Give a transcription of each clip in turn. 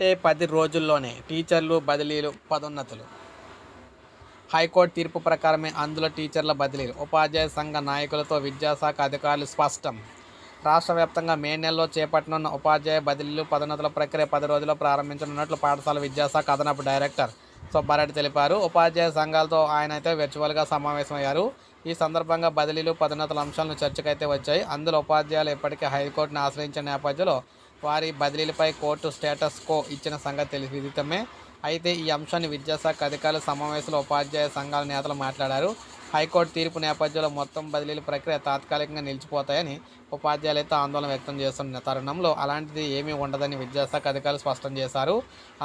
అంటే పది రోజుల్లోనే టీచర్లు బదిలీలు పదోన్నతులు. హైకోర్టు తీర్పు ప్రకారమే అందులో టీచర్ల బదిలీలు. ఉపాధ్యాయ సంఘ నాయకులతో విద్యాశాఖ అధికారులు స్పష్టం. రాష్ట్ర వ్యాప్తంగా మే నెలలో చేపట్టనున్న ఉపాధ్యాయ బదిలీలు పదోన్నతుల ప్రక్రియ పది రోజుల్లో ప్రారంభించనున్నట్లు పాఠశాల విద్యాశాఖ అదనపు డైరెక్టర్ సుబ్బారెడ్డి తెలిపారు. ఉపాధ్యాయ సంఘాలతో ఆయన అయితే వర్చువల్గా సమావేశమయ్యారు. ఈ సందర్భంగా బదిలీలు పదోన్నతుల అంశాలను చర్చకైతే వచ్చాయి. అందులో ఉపాధ్యాయులు ఇప్పటికే హైకోర్టును ఆశ్రయించిన నేపథ్యంలో వారి బదిలీలపై కోర్టు స్టేటస్ కో ఇచ్చిన సంగతి తెలిసి విదితమే. అయితే ఈ అంశాన్ని విద్యాశాఖ అధికారుల సమావేశంలో ఉపాధ్యాయ సంఘాల నేతలు మాట్లాడారు. హైకోర్టు తీర్పు నేపథ్యంలో మొత్తం బదిలీల ప్రక్రియ తాత్కాలికంగా నిలిచిపోతాయని ఉపాధ్యాయులు అయితే ఆందోళన వ్యక్తం చేస్తున్న తరుణంలో అలాంటిది ఏమీ ఉండదని విద్యాశాఖ అధికారులు స్పష్టం చేశారు.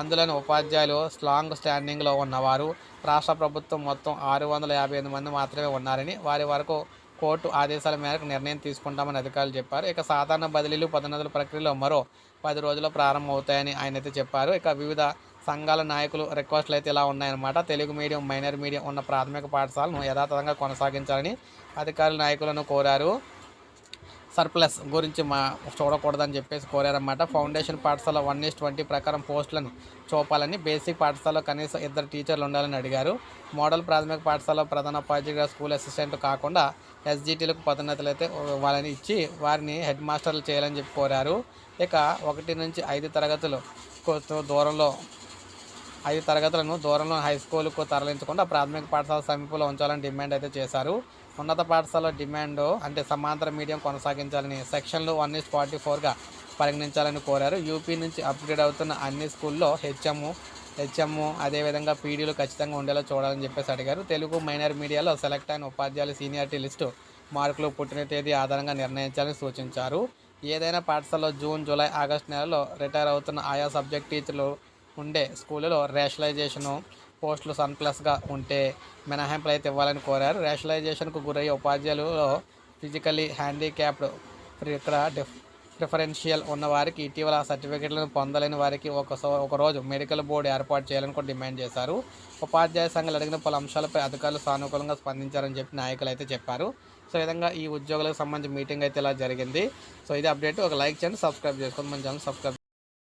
అందులోని ఉపాధ్యాయులు స్లాంగ్ స్టాండింగ్లో ఉన్నవారు. రాష్ట్ర ప్రభుత్వం మొత్తం ఆరు వందల యాభై ఎనిమిది మంది మాత్రమే ఉన్నారని వారి వరకు కోర్టు ఆదేశాల మేరకు నిర్ణయం తీసుకుంటామని అధికారులు చెప్పారు. ఇక సాధారణ బదిలీలు పదోన్నతుల ప్రక్రియలో మరో పది రోజుల్లో ప్రారంభమవుతాయని ఆయన అయితే చెప్పారు. ఇక వివిధ సంఘాల నాయకులు రిక్వెస్ట్లు అయితే ఇలా ఉన్నాయన్నమాట. తెలుగు మీడియం మైనర్ మీడియం ఉన్న ప్రాథమిక పాఠశాలను యథాతథంగా కొనసాగించాలని అధికారుల నాయకులను కోరారు. సర్ప్లస్ గురించి మా చూడకూడదని చెప్పేసి కోరారన్నమాట. ఫౌండేషన్ పాఠశాల వన్ ఈస్ ట్వంటీ ప్రకారం పోస్టులను చూపాలని బేసిక్ పాఠశాలలో కనీసం ఇద్దరు టీచర్లు ఉండాలని అడిగారు. మోడల్ ప్రాథమిక పాఠశాల ప్రధాన ఉపాధ్యాయుడు స్కూల్ అసిస్టెంట్ కాకుండా ఎస్జిటీలకు పదోన్నతులు అయితే వాళ్ళని ఇచ్చి వారిని హెడ్ మాస్టర్లు చేయాలని చెప్పి కోరారు. ఇక ఒకటి నుంచి ఐదు తరగతులు దూరంలో ఐదు తరగతులను దూరంలో హై స్కూల్కు తరలించకుండా ప్రాథమిక పాఠశాల సమీపంలో ఉంచాలని డిమాండ్ అయితే చేశారు. ఉన్నత పాఠశాల డిమాండ్ అంటే సమాంతర మీడియం కొనసాగించాలని సెక్షన్లు వన్ ఇస్ ఫార్టీ ఫోర్గా పరిగణించాలని కోరారు. యూపీ నుంచి అప్గ్రేడ్ అవుతున్న అన్ని స్కూల్లో హెచ్ఎం హెచ్ఎం అదేవిధంగా పీడీలు ఖచ్చితంగా ఉండేలా చూడాలని చెప్పేసి అడిగారు. తెలుగు మైనర్ మీడియాలో సెలెక్ట్ అయిన ఉపాధ్యాయుల సీనియారిటీ లిస్టు మార్కులు పుట్టిన తేదీ ఆధారంగా నిర్ణయించాలని సూచించారు. ఏదైనా పాఠశాలలో జూన్ జూలై ఆగస్టు నెలలో రిటైర్ అవుతున్న ఆయా సబ్జెక్ట్ టీచర్లు ఉండే స్కూళ్ళలో రేషనలైజేషను పోస్టులు సన్ ప్లస్గా ఉంటే మినహాయింపులు అయితే ఇవ్వాలని కోరారు. రేషనలైజేషన్కు గురయ్యే ఉపాధ్యాయులలో ఫిజికలీ హ్యాండిక్యాప్డ్ ఇక్కడ డిఫ్ ప్రిఫరెన్షియల్ ఉన్న వారికి ఇటీవల సర్టిఫికెట్లను పొందలేని వారికి ఒక సో- ఒక రోజు మెడికల్ బోర్డు ఏర్పాటు చేయాలని కూడా డిమాండ్ చేశారు. ఉపాధ్యాయ సంఘాలు అడిగిన పలు అంశాలపై అధికారులు సానుకూలంగా స్పందించారని చెప్పి నాయకులు అయితే చెప్పారు. సో విధంగా ఈ ఉద్యోగులకు సంబంధించి మీటింగ్ అయితే ఇలా జరిగింది. సో ఇది అప్డేట్. ఒక లైక్ చేయండి సబ్స్క్రైబ్ చేసుకోండి మన ఛానల్ సబ్స్క్రైబ్